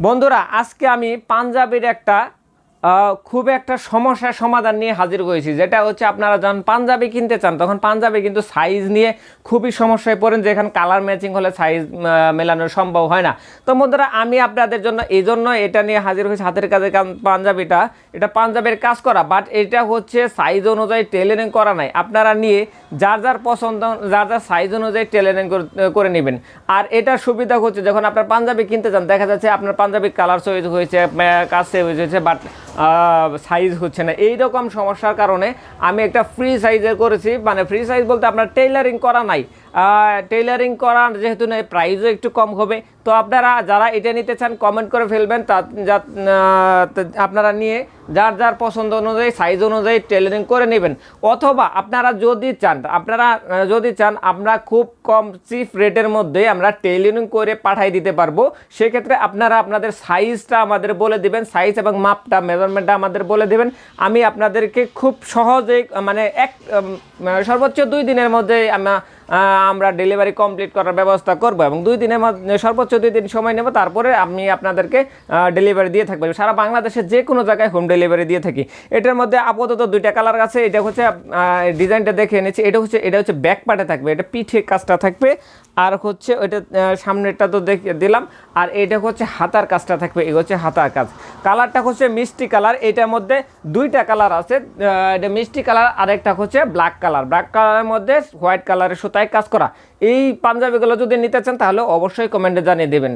বন্ধুরা আজকে আমি পাঞ্জাবের একটা খুব একটা সমস্যার সমাধান নিয়ে হাজির হয়েছি। যেটা হচ্ছে আপনারা যখন পাঞ্জাবি কিনতে চান, তখন পাঞ্জাবি কিন্তু সাইজ নিয়ে খুবই সমস্যায় পড়েন যেখানে কালার ম্যাচিং হলে সাইজ মেলানো সম্ভব হয় না। তো বন্ধুরা, আমি আপনাদের জন্য এই জন্য এটা নিয়ে হাজির হয়েছি, হাতের কাজের পাঞ্জাবিটা, এটা পাঞ্জাবের কাজ করা বাট এটা হচ্ছে সাইজ অনুযায়ী টেলারিং করা নাই। আপনারা নিয়ে যার যার পছন্দ, যার যার সাইজ অনুযায়ী টেলারিং করে নেবেন। আর এটার সুবিধা হচ্ছে, যখন আপনার পাঞ্জাবি কিনতে চান দেখা যাচ্ছে আপনার পাঞ্জাবি কালার চয়েস হয়েছে কাজ হয়েছে বাট সাইজ হচ্ছে না। এই রকম সমস্যার কারণে আমি একটা ফ্রি সাইজের করেছি। মানে ফ্রি সাইজ বলতে আপনার টেইলারিং করা নাই। টেইলারিং করা যেহেতু নেই প্রাইসও একটু কম হবে। তো আপনারা যারা এটা নিতে চান কমেন্ট করে ফেলবেন। তা আপনারা নিয়ে যার যার পছন্দ অনুযায়ী সাইজ অনুযায়ী টেলারিং করে নেবেন। অথবা আপনারা যদি চান, আপনারা যদি চান, আমরা খুব কম চিপ রেটের মধ্যে আমরা টেলারিং করে পাঠাই দিতে পারব। সেক্ষেত্রে আপনারা আপনাদের সাইজটা আমাদের বলে দিবেন সাইজ এবং মাপটা মেজারমেন্টটা আমাদের বলে দিবেন। আমি আপনাদেরকে খুব সহজে মানে এক সর্বোচ্চ দুই দিনের মধ্যে আমরা আমরা ডেলিভারি কমপ্লিট করার ব্যবস্থা করব এবং দুই দিনের মধ্যে, সর্বোচ্চ দুই দিন সময় নেব, তারপরে আমি আপনাদেরকে ডেলিভারি দিয়ে থাকব। সারা বাংলাদেশে যে কোনো জায়গায় হোম ডেলিভারি দিয়ে থাকি। এটার মধ্যে আপাতত দুইটা কালার আছে, এটা হচ্ছে ডিজাইনটা দেখে এনেছি, এটা হচ্ছে এটা হচ্ছে ব্যাক পার্টে থাকবে, এটা পিঠে কাজটা থাকবে, আর হচ্ছে ওইটা সামনেরটা তো দেখে দিলাম, আর এটা হচ্ছে হাতার কাজটা থাকবে, এই হচ্ছে হাতার কাজ। কালারটা হচ্ছে মিষ্টি কালার এটার মধ্যে দুইটা কালার আছে এটা মিষ্টি কালার আর একটা হচ্ছে ব্ল্যাক কালার ব্ল্যাক কালারের মধ্যে হোয়াইট কালারের সুতায় কাজ করা। এই পাঞ্জাবিগুলো যদি নিতে চান তাহলে অবশ্যই কমেন্টে জানিয়ে দেবেন।